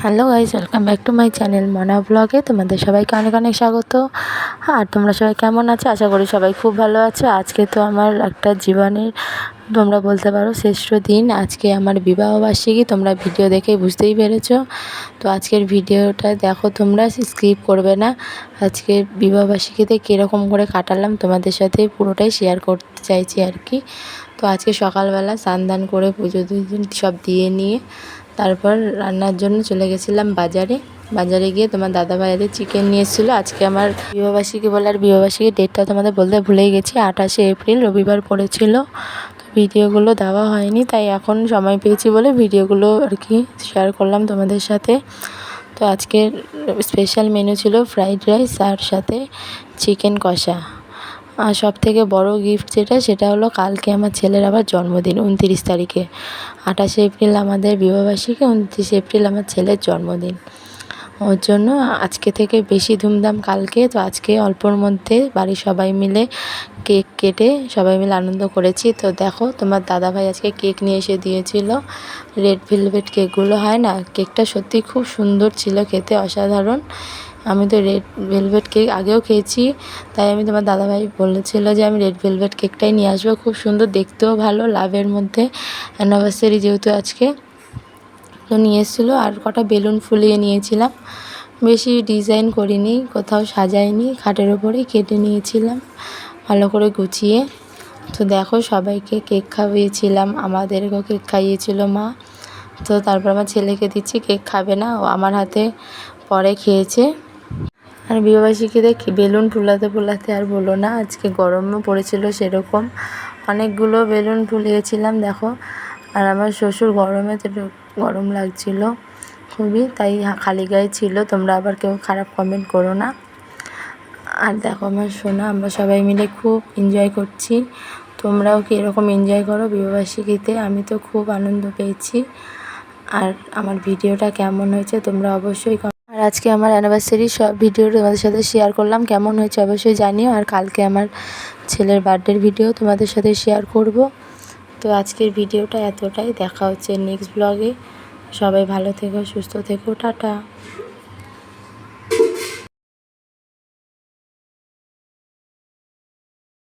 Hello guys welcome back to my channel Mona ব্লগে তোমাদের সবাইকে অনেক অনেক স্বাগত। আর তোমরা সবাই কেমন আছো? আশা করি সবাই খুব ভালো আছো। আজকে তো আমার একটা জীবনের, তোমরা বলতে পারো, শ্রেষ্ঠ দিন। আজকে আমার বিবাহবার্ষিকী তোমরা ভিডিও দেখেই বুঝতেই পেরেছ। তো আজকের ভিডিওটা দেখো তোমরা, স্কিপ করবে না। আজকে বিবাহবার্ষিকীতে কীরকম করে কাটালাম, তোমাদের সাথে পুরোটাই শেয়ার করতে চাইছি আর কি। তো আজকে সকালবেলা স্নান করে পুজো টুজো সব দিয়ে নিয়ে তারপর রান্নার জন্য চলে গেছিলাম বাজারে। বাজারে গিয়ে তোমার দাদা ভাইয়াদের চিকেন নিয়ে এসেছিল। আজকে আমার বিবাহবাসীকে বলে আর বিবাহবাসীকে ডেটটা তোমাদের বলতে ভুলেই গেছি। আঠাশে এপ্রিল, রবিবার পড়েছিল। তো ভিডিওগুলো দেওয়া হয়নি, তাই এখন সময় পেয়েছি বলে ভিডিওগুলো আর কি শেয়ার করলাম তোমাদের সাথে। তো আজকের স্পেশাল মেনু ছিল ফ্রাইড রাইস আর সাথে চিকেন কষা। আর সব থেকে বড় গিফট যেটা, সেটা হলো কালকে আমার ছেলের আবার জন্মদিন, উনত্রিশ তারিখে। আঠাশে এপ্রিল আমাদের বিবাহবার্ষিকী, উনত্রিশে এপ্রিল আমার ছেলের জন্মদিন। ওর জন্য আজকে থেকে বেশি ধুমধাম কালকে। তো আজকে অল্পর মধ্যে বাড়ির সবাই মিলে কেক কেটে সবাই মিলে আনন্দ করেছি। তো দেখো, তোমার দাদাভাই আজকে কেক নিয়ে এসে দিয়েছিল। রেড ভেলভেট কেকগুলো হয় না? কেকটা সত্যি খুব সুন্দর ছিল খেতে, অসাধারণ। আমি তো রেড ভেলভেট কেক আগেও খেয়েছি। তাই আমি তোমার দাদাভাই বলেছিল যে আমি রেড ভেলভেট কেকটাই নিয়ে আসব। খুব সুন্দর, দেখতেও ভালো, লাভের মধ্যে। অ্যানিভার্সারি যেহেতু আজকে। তো নিয়ে এসেছিল আর কটা বেলুন ফুলিয়ে নিয়েছিলাম। বেশি ডিজাইন করিনি, কোথাও সাজাইনি, খাটের ওপরেই কেটে নিয়েছিলাম ভালো করে গুছিয়ে। তো দেখো সবাইকে কেক খাইয়েছিলাম, আমাদেরকেও কেক খাইয়েছিল মা। তো তারপর আমার ছেলেকে দিচ্ছি, কেক খাবে না, ও আমার হাতে পরে খেয়েছে। আর বিবাহবার্ষিকীতে বেলুন ফুলাতে ফুলাতে আর বলো না, আজকে গরমও পড়েছিল সেরকম। অনেকগুলো বেলুন ফুলিয়েছিলাম, দেখো। আর আমার শ্বশুর গরমে তো গরম লাগছিল খুবই, তাই খালি গায়ে ছিল। তোমরা আবার কেউ খারাপ কমেন্ট করো না। আর দেখো আমার সোনা, আমরা সবাই মিলে খুব এনজয় করছি। তোমরাও কি এরকম এনজয় করো বিবাহবার্ষিকীতে আমি তো খুব আনন্দ পেয়েছি। আর আমার ভিডিওটা কেমন হয়েছে তোমরা অবশ্যই আর আজকে আমার অ্যানিভার্সারি সব ভিডিও তোমাদের সাথে শেয়ার করলাম। কেমন হয়েছে অবশ্যই জানিও। আর কালকে আমার ছেলের বার্থডের ভিডিও তোমাদের সাথে শেয়ার করব। তো আজকের ভিডিওটা এতটাই। দেখা হচ্ছে নেক্সট ব্লগে সবাই ভালো থেকো সুস্থ থেকো টাটা।